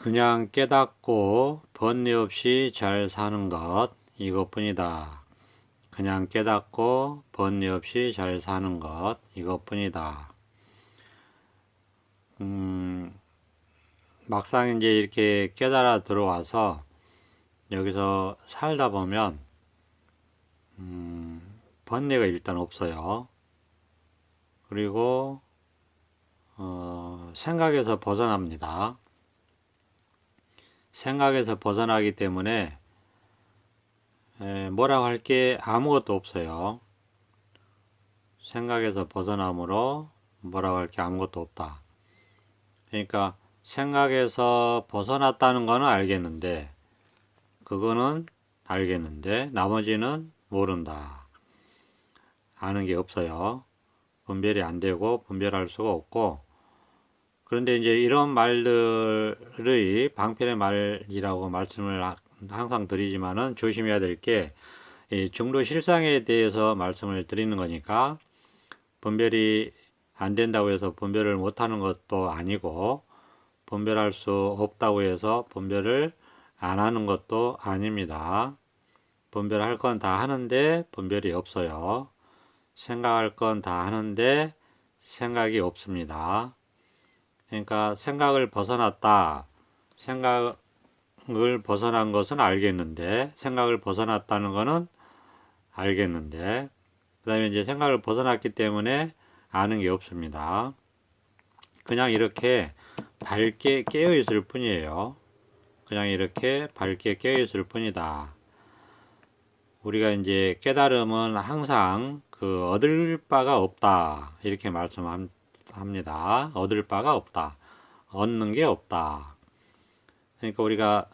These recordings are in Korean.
그냥 깨닫고 번뇌 없이 잘 사는 것 이것뿐이다. 그냥 깨닫고 번뇌 없이 잘 사는 것 이것뿐이다. 음, 막상 이제 이렇게 깨달아 들어와서 여기서 살다 보면 음, 번뇌가 일단 없어요. 그리고 어, 생각에서 벗어납니다. 생각에서 벗어나기 때문에 에, 뭐라고 할 게 아무것도 없어요. 생각에서 벗어남으로 뭐라고 할 게 아무것도 없다. 그러니까 생각에서 벗어났다는 거는 알겠는데 그거는 알겠는데 나머지는 모른다. 아는 게 없어요. 분별이 안 되고 분별할 수가 없고 그런데 이제 이런 말들의 방편의 말이라고 말씀을 하- 항상 드리지만은 조심해야 될 게 중도 실상에 대해서 말씀을 드리는 거니까 분별이 안 된다고 해서 분별을 못 하는 것도 아니고 분별할 수 없다고 해서 분별을 안 하는 것도 아닙니다. 분별할 건 다 하는데 분별이 없어요. 생각할 건 다 하는데 생각이 없습니다. 그러니까 생각을 벗어났다. 생각을 벗어난 것은 알겠는데 생각을 벗어났다는 것은 알겠는데 그다음에 이제 생각을 벗어났기 때문에 아는 게 없습니다. 그냥 이렇게 밝게 깨어 있을 뿐이에요. 그냥 이렇게 밝게 깨어 있을 뿐이다. 우리가 이제 깨달음은 항상 그 얻을 바가 없다. 이렇게 말씀합니다. 얻을 바가 없다. 얻는 게 없다. 그러니까 우리가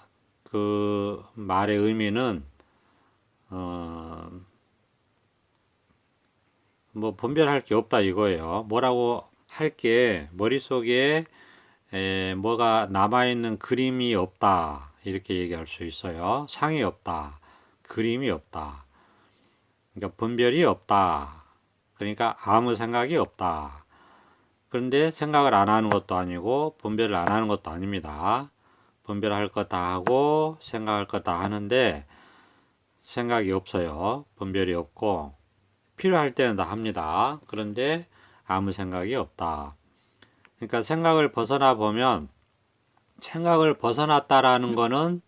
그 말의 의미는 어, 뭐 분별할 게 없다 이거예요. 뭐라고 할 게 머릿속에 에, 뭐가 남아있는 그림이 없다. 이렇게 얘기할 수 있어요. 상이 없다. 그림이 없다. 그러니까 분별이 없다. 그러니까 아무 생각이 없다. 그런데 생각을 안 하는 것도 아니고 분별을 안 하는 것도 아닙니다. 분별할 것다 하고 생각할 것다 하는데 생각이 없어요. 분별이 없고 필요할 때는 다 합니다. 그런데 아무 생각이 없다. 그러니까 생각을 벗어나 보면 생각을 벗어났다라는 거는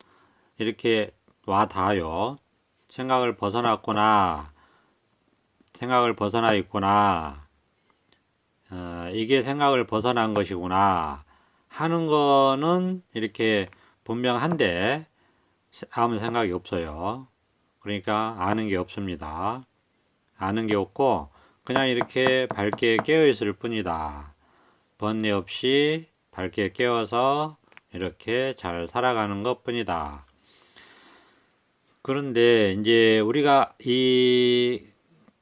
이렇게 와 닿아요. 생각을 벗어났구나. 생각을 벗어나 있구나. 어, 이게 생각을 벗어난 것이구나. 하는 거는 이렇게 분명한데 아무 생각이 없어요. 그러니까 아는 게 없습니다. 아는 게 없고 그냥 이렇게 밝게 깨어 있을 뿐이다. 번뇌 없이 밝게 깨어서 이렇게 잘 살아가는 것 뿐이다. 그런데 이제 우리가 이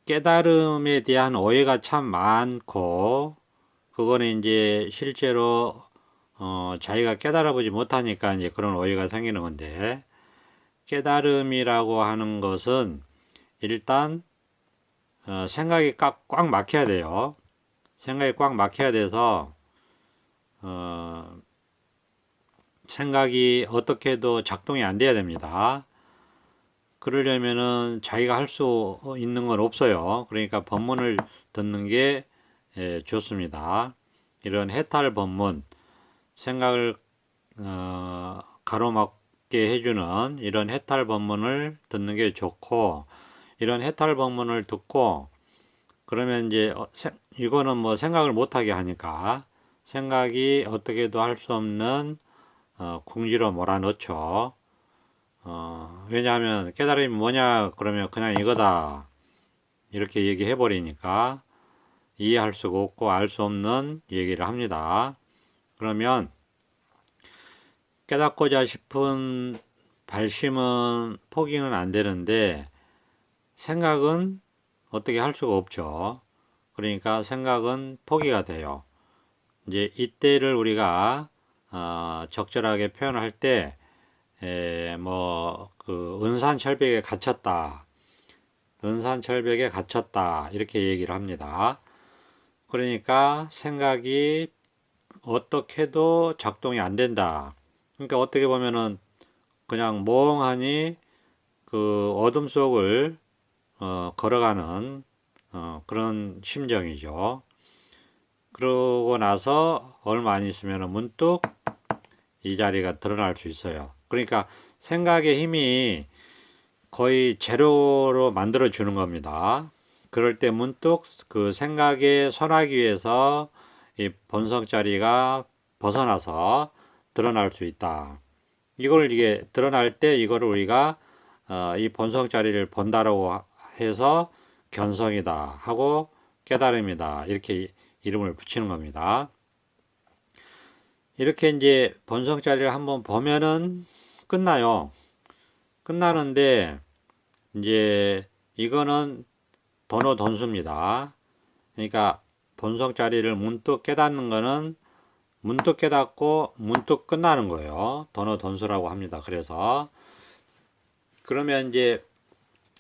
깨달음에 대한 오해가 참 많고 그거는 이제 실제로 어 자기가 깨달아 보지 못하니까 이제 그런 오해가 생기는 건데 깨달음이라고 하는 것은 일단 어 생각이 꽉, 꽉 막혀야 돼요. 생각이 꽉 막혀야 돼서 어 생각이 어떻게도 작동이 안 돼야 됩니다. 그러려면은 자기가 할 수 있는 건 없어요. 그러니까 법문을 듣는 게 예, 좋습니다. 이런 해탈 법문, 생각을 어, 가로막게 해주는 이런 해탈 법문을 듣는 게 좋고 이런 해탈 법문을 듣고 그러면 이제 어, 세- 이거는 뭐 생각을 못하게 하니까 생각이 어떻게도 할 수 없는 어, 궁지로 몰아넣죠. 어, 왜냐하면 깨달음이 뭐냐 그러면 그냥 이거다 이렇게 얘기해 버리니까 이해할 수가 없고 알 수 없는 얘기를 합니다. 그러면 깨닫고자 싶은 발심은 포기는 안 되는데 생각은 어떻게 할 수가 없죠. 그러니까 생각은 포기가 돼요. 이제 이때를 우리가 어, 적절하게 표현할 때, 에, 뭐, 그, 은산철벽에 갇혔다. 은산철벽에 갇혔다. 이렇게 얘기를 합니다. 그러니까 생각이 어떻게도 작동이 안 된다. 그러니까 어떻게 보면은 그냥 멍하니 그 어둠 속을 어, 걸어가는 어, 그런 심정이죠. 그러고 나서 얼마 안 있으면 문득 이 자리가 드러날 수 있어요. 그러니까 생각의 힘이 거의 제로로 만들어 주는 겁니다. 그럴 때 문득 그 생각에 선하기 위해서 이 본성 자리가 벗어나서 드러날 수 있다. 이걸 이게 드러날 때 이거를 우리가 어, 이 본성 자리를 본다라고 해서 견성이다 하고 깨달음이다 이렇게 이름을 붙이는 겁니다. 이렇게 이제 본성 자리를 한번 보면은 끝나요. 끝나는데 이제 이거는 번호 돈수입니다. 그러니까 본성 자리를 문득 깨닫는 거는 문득 깨닫고 문득 끝나는 거예요. 번호 돈수라고 합니다. 그래서 그러면 이제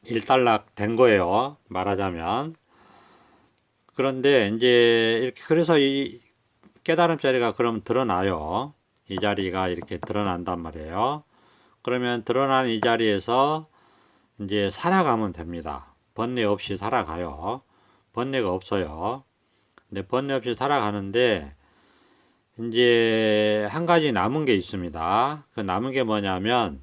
일단락 된 거예요. 말하자면. 그런데 이제 이렇게 그래서 이 깨달음 자리가 그럼 드러나요. 이 자리가 이렇게 드러난단 말이에요. 그러면 드러난 이 자리에서 이제 살아가면 됩니다. 번뇌 없이 살아가요. 번뇌가 없어요. 근데 번뇌 없이 살아가는데 이제 한 가지 남은 게 있습니다. 그 남은 게 뭐냐면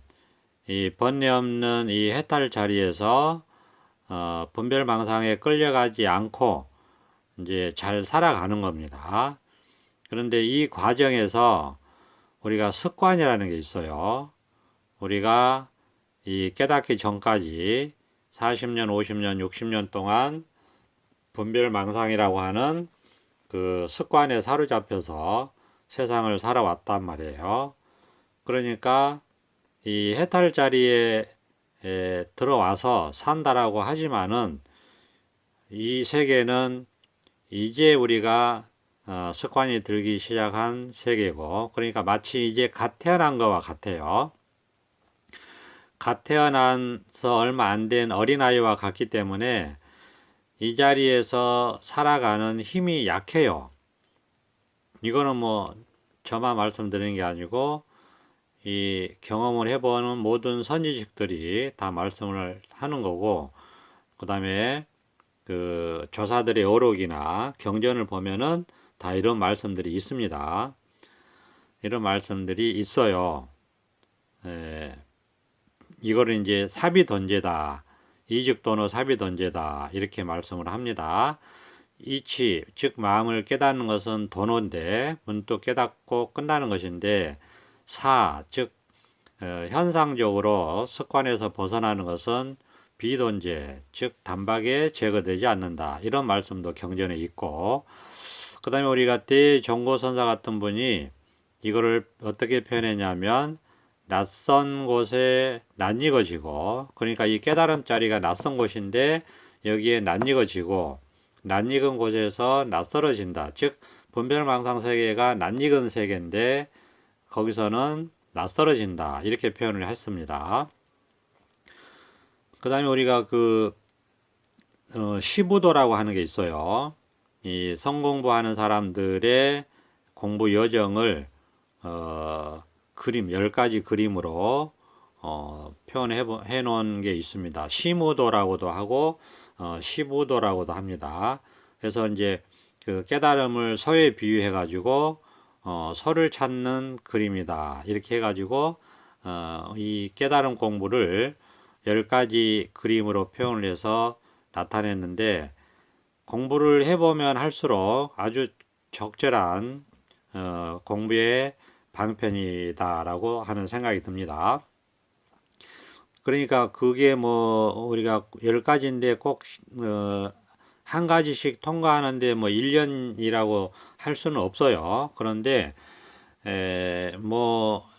이 번뇌 없는 이 해탈 자리에서 어, 분별망상에 끌려가지 않고 이제 잘 살아가는 겁니다. 그런데 이 과정에서 우리가 습관이라는 게 있어요. 우리가 이 깨닫기 전까지 40년, 50년, 60년 동안 분별망상이라고 하는 그 습관에 사로잡혀서 세상을 살아왔단 말이에요. 그러니까 이 해탈 자리에 에, 들어와서 산다라고 하지만은 이 세계는 이제 우리가 어, 습관이 들기 시작한 세계고 그러니까 마치 이제 갓 태어난 것과 같아요. 갓 태어나서 얼마 안 된 어린아이와 같기 때문에 이 자리에서 살아가는 힘이 약해요. 이거는 뭐 저만 말씀드리는 게 아니고 이 경험을 해보는 모든 선지식들이 다 말씀을 하는 거고 그 다음에 그 조사들의 어록이나 경전을 보면은 다 이런 말씀들이 있습니다. 이런 말씀들이 있어요. 예, 이거를 이제 사비 던제다. 이직도노 사비 던제다. 이렇게 말씀을 합니다. 이치, 즉 마음을 깨닫는 것은 도노인데 문득 깨닫고 끝나는 것인데 사, 즉 어, 현상적으로 습관에서 벗어나는 것은 비돈제, 즉 단박에 제거되지 않는다. 이런 말씀도 경전에 있고 그 다음에 우리가 대종고선사 같은 분이 이거를 어떻게 표현했냐면 낯선 곳에 낯익어지고 그러니까 이 깨달음 자리가 낯선 곳인데 여기에 낯익어지고 낯익은 곳에서 낯설어진다. 즉 분별망상 세계가 낯익은 세계인데 거기서는 낯설어진다. 이렇게 표현을 했습니다. 그 다음에 우리가 그 어, 시부도라고 하는 게 있어요. 이 성공부하는 사람들의 공부 여정을 어, 그림 10가지 그림으로 어, 표현해 해 놓은 게 있습니다. 시무도라고도 하고 어, 시부도라고도 합니다. 그래서 이제 그 깨달음을 서에 비유해 가지고 어, 서를 찾는 그림이다. 이렇게 해 가지고 어, 이 깨달음 공부를 10가지 그림으로 표현을 해서 나타냈는데 공부를 해보면 할수록 아주 적절한 어, 공부의 방편이다라고 하는 생각이 듭니다. 그러니까 그게 뭐 우리가 열 가지인데 꼭한 어, 가지씩 통과하는데 뭐 1년이라고 할 수는 없어요. 그런데 뭐그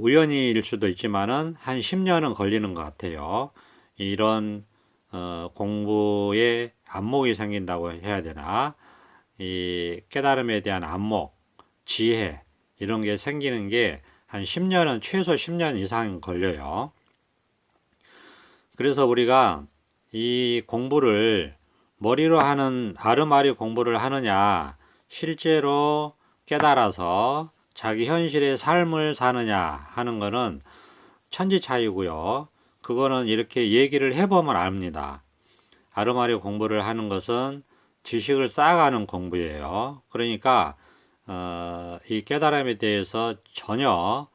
우연일 수도 있지만은 한 10년은 걸리는 것 같아요. 이런 어, 공부에 안목이 생긴다고 해야 되나? 이 깨달음에 대한 안목, 지혜 이런 게 생기는 게 한 10년은 최소 10년 이상 걸려요. 그래서 우리가 이 공부를 머리로 하는 아르마리 공부를 하느냐 실제로 깨달아서 자기 현실의 삶을 사느냐 하는 거는 천지 차이고요. 그거는 이렇게 얘기를 해보면 압니다. 아르마리 공부를 하는 것은 지식을 쌓아가는 공부예요. 그러니까 어, 이 깨달음에 대해서 전혀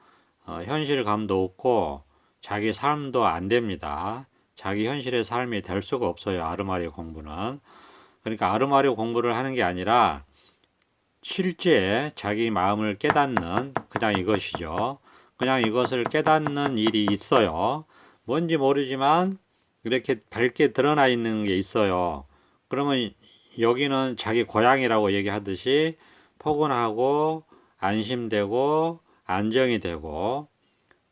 어, 현실감도 없고 자기 삶도 안 됩니다. 자기 현실의 삶이 될 수가 없어요. 아르마리 공부는. 그러니까 아르마리 공부를 하는 게 아니라 실제 자기 마음을 깨닫는 그냥 이것이죠. 그냥 이것을 깨닫는 일이 있어요. 뭔지 모르지만 이렇게 밝게 드러나 있는 게 있어요. 그러면 여기는 자기 고향이라고 얘기하듯이 포근하고 안심되고 안정이 되고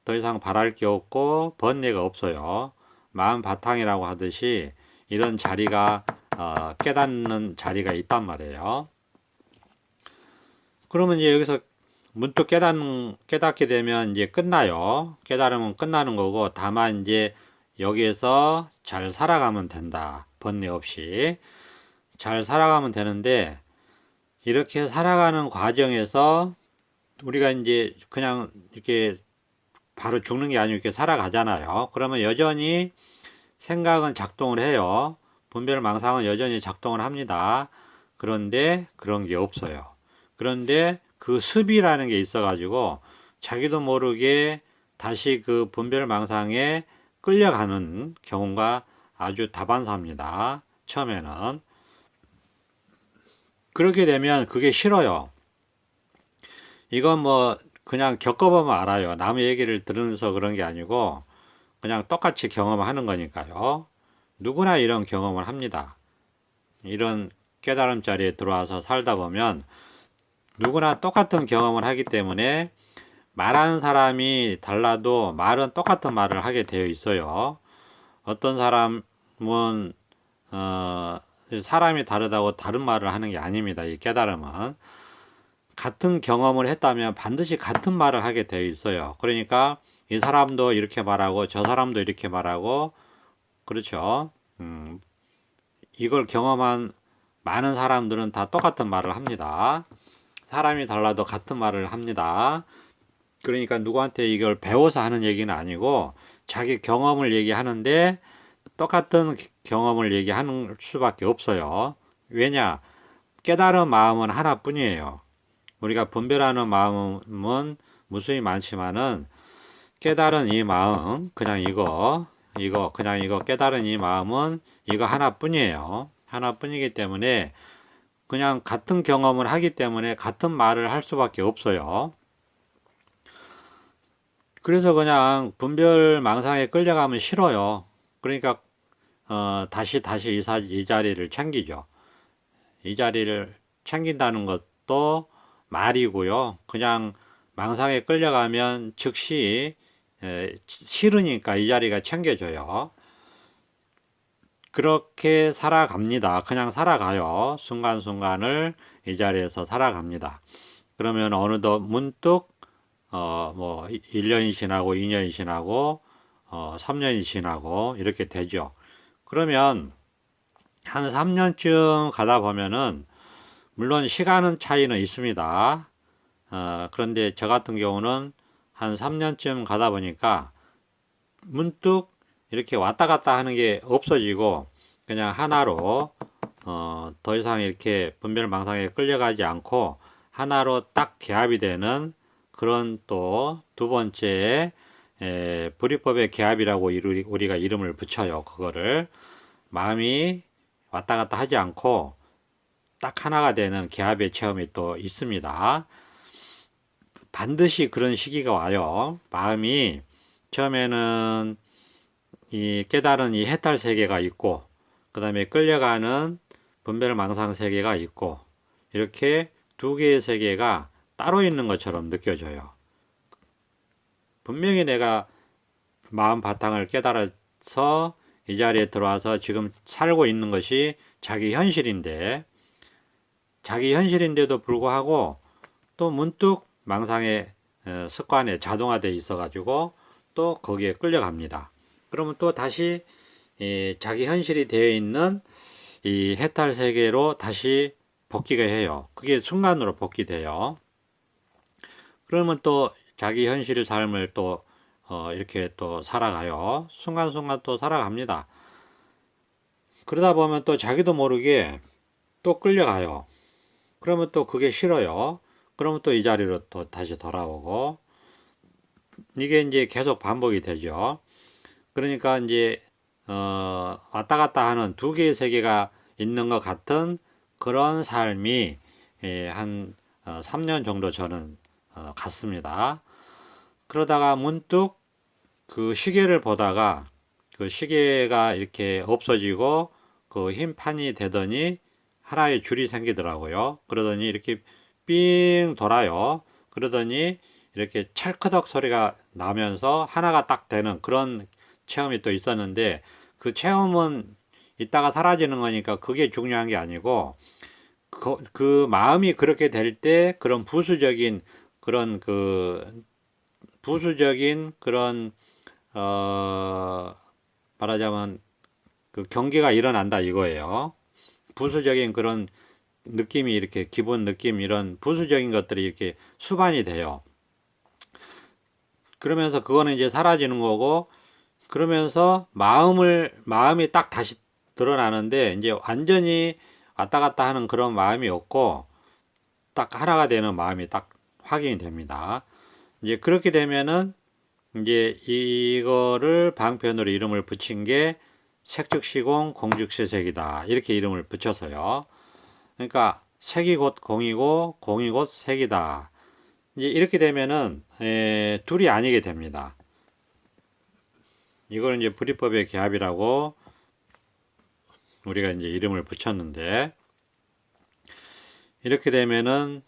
더 이상 바랄 게 없고 번뇌가 없어요. 마음 바탕이라고 하듯이 이런 자리가 어, 깨닫는 자리가 있단 말이에요. 그러면 이제 여기서 문득 깨닫 깨닫게 되면 이제 끝나요. 깨달으면 끝나는 거고 다만 이제 여기에서 잘 살아가면 된다. 번뇌 없이 잘 살아가면 되는데 이렇게 살아가는 과정에서 우리가 이제 그냥 이렇게 바로 죽는 게 아니고 이렇게 살아가잖아요. 그러면 여전히 생각은 작동을 해요. 분별 망상은 여전히 작동을 합니다. 그런데 그런 게 없어요. 그런데 그 습이라는 게 있어가지고 자기도 모르게 다시 그 분별 망상에 끌려가는 경우가 아주 다반사입니다. 처음에는. 그렇게 되면 그게 싫어요. 이건 뭐 그냥 겪어보면 알아요. 남의 얘기를 들으면서 그런 게 아니고 그냥 똑같이 경험하는 거니까요. 누구나 이런 경험을 합니다. 이런 깨달음 자리에 들어와서 살다 보면 누구나 똑같은 경험을 하기 때문에 말하는 사람이 달라도 말은 똑같은 말을 하게 되어 있어요. 어떤 사람은 어, 사람이 다르다고 다른 말을 하는 게 아닙니다. 이 깨달음은 같은 경험을 했다면 반드시 같은 말을 하게 되어 있어요. 그러니까 이 사람도 이렇게 말하고 저 사람도 이렇게 말하고 그렇죠. 음, 이걸 경험한 많은 사람들은 다 똑같은 말을 합니다. 사람이 달라도 같은 말을 합니다. 그러니까 누구한테 이걸 배워서 하는 얘기는 아니고 자기 경험을 얘기하는데 똑같은 경험을 얘기하는 수밖에 없어요. 왜냐? 깨달은 마음은 하나뿐이에요. 우리가 분별하는 마음은 무수히 많지만은 깨달은 이 마음, 그냥 이거, 이거, 그냥 이거 깨달은 이 마음은 이거 하나뿐이에요. 하나뿐이기 때문에 그냥 같은 경험을 하기 때문에 같은 말을 할 수밖에 없어요. 그래서 그냥 분별 망상에 끌려가면 싫어요. 그러니까 어, 다시 다시 이, 사, 이 자리를 챙기죠. 이 자리를 챙긴다는 것도 말이고요. 그냥 망상에 끌려가면 즉시 에, 싫으니까 이 자리가 챙겨져요. 그렇게 살아갑니다. 그냥 살아가요. 순간순간을 이 자리에서 살아갑니다. 그러면 어느덧 문득 어 뭐 1년이 지나고 2년이 지나고 어 3년이 지나고 이렇게 되죠. 그러면 한 3년쯤 가다 보면은 물론 시간은 차이는 있습니다. 어, 그런데 저 같은 경우는 한 3년쯤 가다 보니까 문득 이렇게 왔다 갔다 하는 게 없어지고 그냥 하나로 어, 더 이상 이렇게 분별 망상에 끌려가지 않고 하나로 딱 개합이 되는 그런 또 두 번째 에, 불이법의 개합이라고 우리가 이름을 붙여요. 그거를 마음이 왔다 갔다 하지 않고 딱 하나가 되는 개합의 체험이 또 있습니다. 반드시 그런 시기가 와요. 마음이 처음에는 이 깨달은 이 해탈 세계가 있고, 그 다음에 끌려가는 분별 망상 세계가 있고, 이렇게 두 개의 세계가 따로 있는 것처럼 느껴져요. 분명히 내가 마음 바탕을 깨달아서 이 자리에 들어와서 지금 살고 있는 것이 자기 현실인데, 자기 현실인데도 불구하고 또 문득 망상의 어, 습관에 자동화되어 있어 가지고 또 거기에 끌려갑니다. 그러면 또 다시 자기 현실이 되어 있는 이 해탈 세계로 다시 복귀가 해요. 그게 순간으로 복귀돼요. 그러면 또 자기 현실 삶을 또 어, 이렇게 또 살아가요. 순간순간 또 살아갑니다. 그러다 보면 또 자기도 모르게 또 끌려가요. 그러면 또 그게 싫어요. 그러면 또 이 자리로 또 다시 돌아오고 이게 이제 계속 반복이 되죠. 그러니까 이제 어, 왔다 갔다 하는 두 개의 세계가 있는 것 같은 그런 삶이 예, 한 어, 3년 정도 저는 어, 갔습니다. 그러다가 문득 그 시계를 보다가 그 시계가 이렇게 없어지고 그 흰 판이 되더니 하나의 줄이 생기더라고요. 그러더니 이렇게 삥 돌아요. 그러더니 이렇게 찰크덕 소리가 나면서 하나가 딱 되는 그런 체험이 또 있었는데 그 체험은 있다가 사라지는 거니까 그게 중요한 게 아니고 그, 그 마음이 그렇게 될 때 그런 부수적인 그런 그 부수적인 그런 어 말하자면 그 경계가 일어난다 이거예요. 부수적인 그런 느낌이 이렇게 기본 느낌 이런 부수적인 것들이 이렇게 수반이 돼요. 그러면서 그거는 이제 사라지는 거고 그러면서 마음을 마음이 딱 다시 드러나는데 이제 완전히 왔다 갔다 하는 그런 마음이 없고 딱 하나가 되는 마음이 딱 확인이 됩니다. 이제 그렇게 되면은 이제 이거를 방편으로 이름을 붙인 게 색즉시공 공즉시색이다 이렇게 이름을 붙였어요. 그러니까 색이 곧 공이고 공이 곧 색이다. 이제 이렇게 되면은 에, 둘이 아니게 됩니다. 이걸 이제 불이법의 기합이라고 우리가 이제 이름을 붙였는데 이렇게 되면은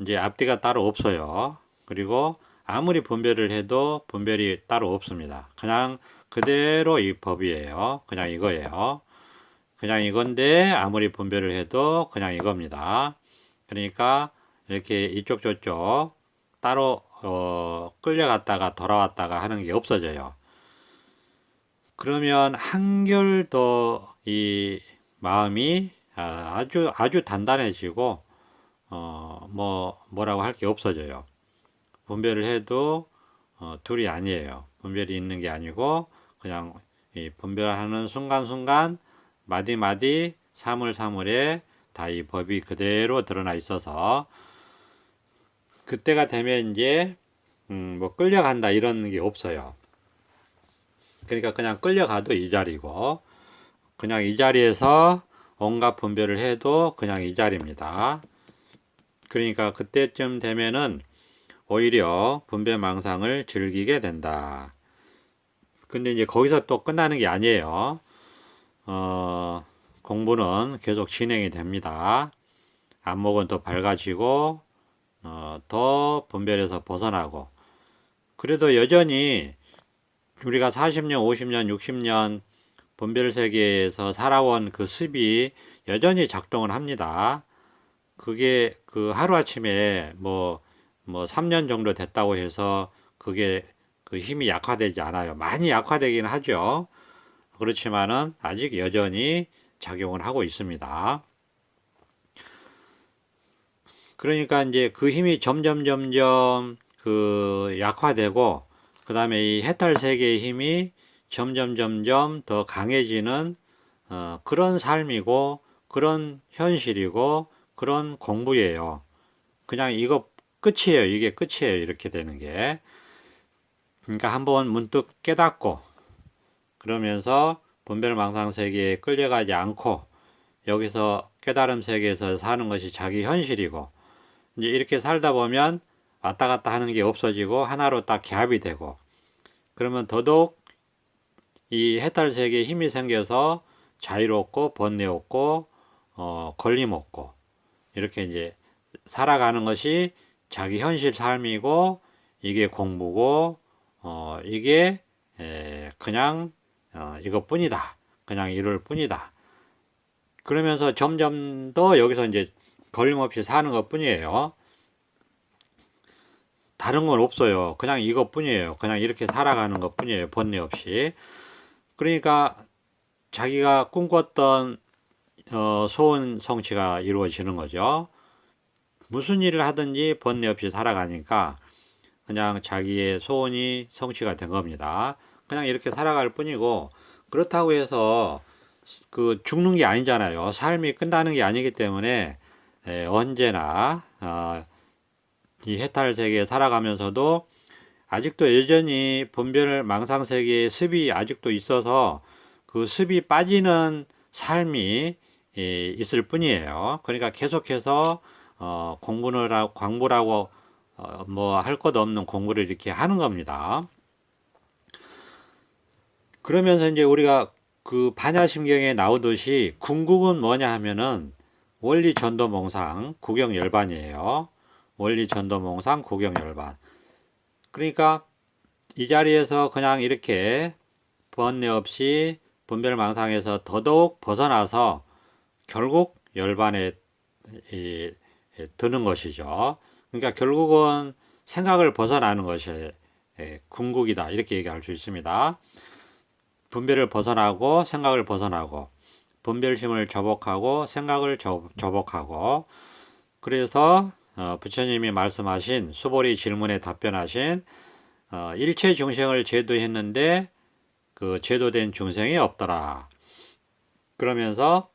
이제 앞뒤가 따로 없어요. 그리고 아무리 분별을 해도 분별이 따로 없습니다. 그냥 그대로 이 법이에요. 그냥 이거예요. 그냥 이건데 아무리 분별을 해도 그냥 이겁니다. 그러니까 이렇게 이쪽 저쪽 따로 어, 끌려갔다가 돌아왔다가 하는 게 없어져요. 그러면 한결 더 이 마음이 아, 아주 아주 단단해지고 어, 뭐 뭐라고 할 게 없어져요. 분별을 해도 어, 둘이 아니에요. 분별이 있는 게 아니고 그냥 이 분별하는 순간순간 마디마디 사물사물에 다 이 법이 그대로 드러나 있어서 그때가 되면 이제 음, 뭐 끌려간다 이런 게 없어요. 그러니까 그냥 끌려가도 이 자리고 그냥 이 자리에서 온갖 분별을 해도 그냥 이 자리입니다. 그러니까 그때쯤 되면은 오히려 분별망상을 즐기게 된다. 근데 이제 거기서 또 끝나는 게 아니에요. 어, 공부는 계속 진행이 됩니다. 안목은 더 밝아지고, 어, 더 분별에서 벗어나고, 그래도 여전히 우리가 40년, 50년, 60년 분별 세계에서 살아온 그 습이 여전히 작동을 합니다. 그게 그 하루아침에 뭐, 뭐 3년 정도 됐다고 해서 그게 그 힘이 약화되지 않아요. 많이 약화되긴 하죠. 그렇지만은 아직 여전히 작용을 하고 있습니다. 그러니까 이제 그 힘이 점점 점점 그 약화되고 그 다음에 이 해탈 세계의 힘이 점점 점점 더 강해지는 어, 그런 삶이고 그런 현실이고 그런 공부예요. 그냥 이거 끝이에요. 이게 끝이에요. 이렇게 되는 게. 그러니까 한번 문득 깨닫고 그러면서 분별망상 세계에 끌려가지 않고 여기서 깨달음 세계에서 사는 것이 자기 현실이고 이제 이렇게 살다 보면 왔다 갔다 하는 게 없어지고 하나로 딱 겹이 되고 그러면 더더욱 이 해탈 세계에 힘이 생겨서 자유롭고 번뇌 없고 어, 걸림 없고 이렇게 이제 살아가는 것이 자기 현실 삶이고 이게 공부고 어, 이게 에, 그냥 어, 이것뿐이다. 그냥 이럴 뿐이다. 그러면서 점점 더 여기서 이제 걸림없이 사는 것 뿐이에요. 다른 건 없어요. 그냥 이것 뿐이에요. 그냥 이렇게 살아가는 것 뿐이에요. 번뇌 없이. 그러니까 자기가 꿈꿨던 어, 소원 성취가 이루어지는 거죠. 무슨 일을 하든지 번뇌 없이 살아가니까 그냥 자기의 소원이 성취가 된 겁니다. 그냥 이렇게 살아갈 뿐이고 그렇다고 해서 그 죽는 게 아니잖아요. 삶이 끝나는 게 아니기 때문에 에, 언제나 어, 이 해탈 세계에 살아가면서도 아직도 여전히 분별 망상 세계의 습이 아직도 있어서 그 습이 빠지는 삶이 예, 있을 뿐이에요. 그러니까 계속해서 어, 공부를 하고 광부라고 어, 뭐할 것 없는 공부를 이렇게 하는 겁니다. 그러면서 이제 우리가 그 반야심경에 나오듯이 궁극은 뭐냐 하면은 원리 전도 몽상 구경 열반이에요. 원리 전도몽상 구경열반. 그러니까 이 자리에서 그냥 이렇게 번뇌 없이 분별망상에서 더더욱 벗어나서 결국 열반에 드는 것이죠. 그러니까 결국은 생각을 벗어나는 것이 예, 궁극이다 이렇게 얘기할 수 있습니다. 분별을 벗어나고 생각을 벗어나고 분별심을 저복하고 생각을 저, 저복하고 그래서 어, 부처님이 말씀하신 수보리 질문에 답변하신 어, 일체 중생을 제도했는데 그 제도된 중생이 없더라. 그러면서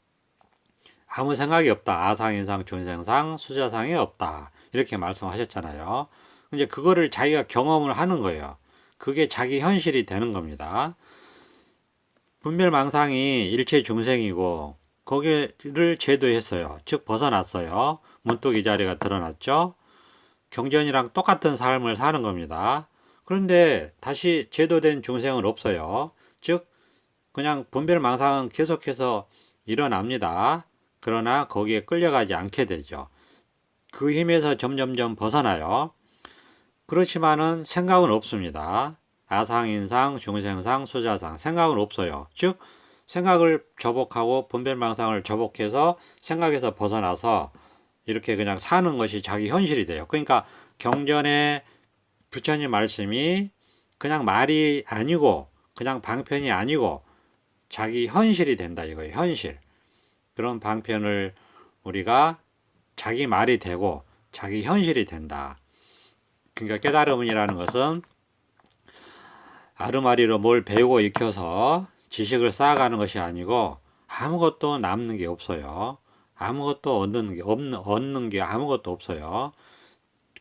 아무 생각이 없다. 아상인상 중생상 수자상이 없다. 이렇게 말씀하셨잖아요. 이제 그거를 자기가 경험을 하는 거예요. 그게 자기 현실이 되는 겁니다. 분별망상이 일체 중생이고 거기를 제도했어요. 즉 벗어났어요. 문득 이 자리가 드러났죠. 경전이랑 똑같은 삶을 사는 겁니다. 그런데 다시 제도된 중생은 없어요. 즉 그냥 분별망상은 계속해서 일어납니다. 그러나 거기에 끌려가지 않게 되죠. 그 힘에서 점점점 벗어나요. 그렇지만은 생각은 없습니다. 아상인상, 중생상, 수자상 생각은 없어요. 즉 생각을 저복하고 분별망상을 저복해서 생각에서 벗어나서 이렇게 그냥 사는 것이 자기 현실이 돼요. 그러니까 경전의 부처님 말씀이 그냥 말이 아니고 그냥 방편이 아니고 자기 현실이 된다 이거예요. 현실. 그런 방편을 우리가 자기 말이 되고 자기 현실이 된다. 그러니까 깨달음이라는 것은 아르마리로 뭘 배우고 익혀서 지식을 쌓아가는 것이 아니고 아무것도 남는 게 없어요. 아무것도 얻는 게 없는 얻는 게 아무것도 없어요.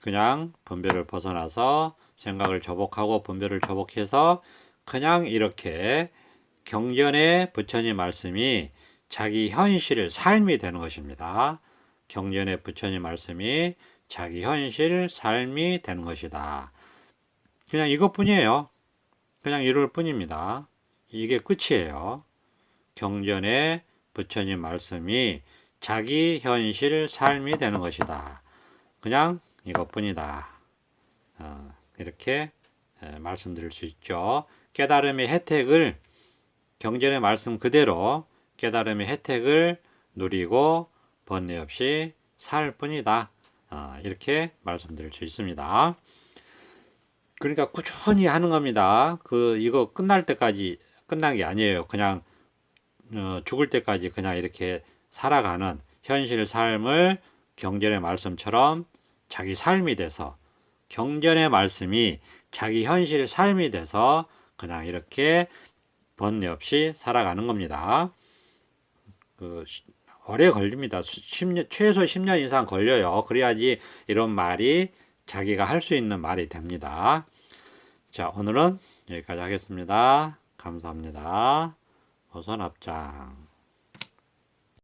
그냥 분별을 벗어나서 생각을 저복하고 분별을 저복해서 그냥 이렇게 경전의 부처님 말씀이 자기 현실 삶이 되는 것입니다. 경전의 부처님 말씀이 자기 현실 삶이 되는 것이다. 그냥 이것뿐이에요. 그냥 이럴 뿐입니다. 이게 끝이에요. 경전의 부처님 말씀이 자기 현실 삶이 되는 것이다. 그냥 이것뿐이다. 어, 이렇게 말씀드릴 수 있죠. 깨달음의 혜택을 경전의 말씀 그대로 깨달음의 혜택을 누리고 번뇌 없이 살 뿐이다. 어, 이렇게 말씀드릴 수 있습니다. 그러니까 꾸준히 하는 겁니다. 그 이거 끝날 때까지 끝난 게 아니에요. 그냥 어, 죽을 때까지 그냥 이렇게 살아가는 현실 삶을 경전의 말씀처럼 자기 삶이 돼서 경전의 말씀이 자기 현실 삶이 돼서 그냥 이렇게 번뇌 없이 살아가는 겁니다. 그 오래 걸립니다. 10년, 최소 10년 이상 걸려요. 그래야지 이런 말이 자기가 할 수 있는 말이 됩니다. 자, 오늘은 여기까지 하겠습니다. 감사합니다. 호선합장.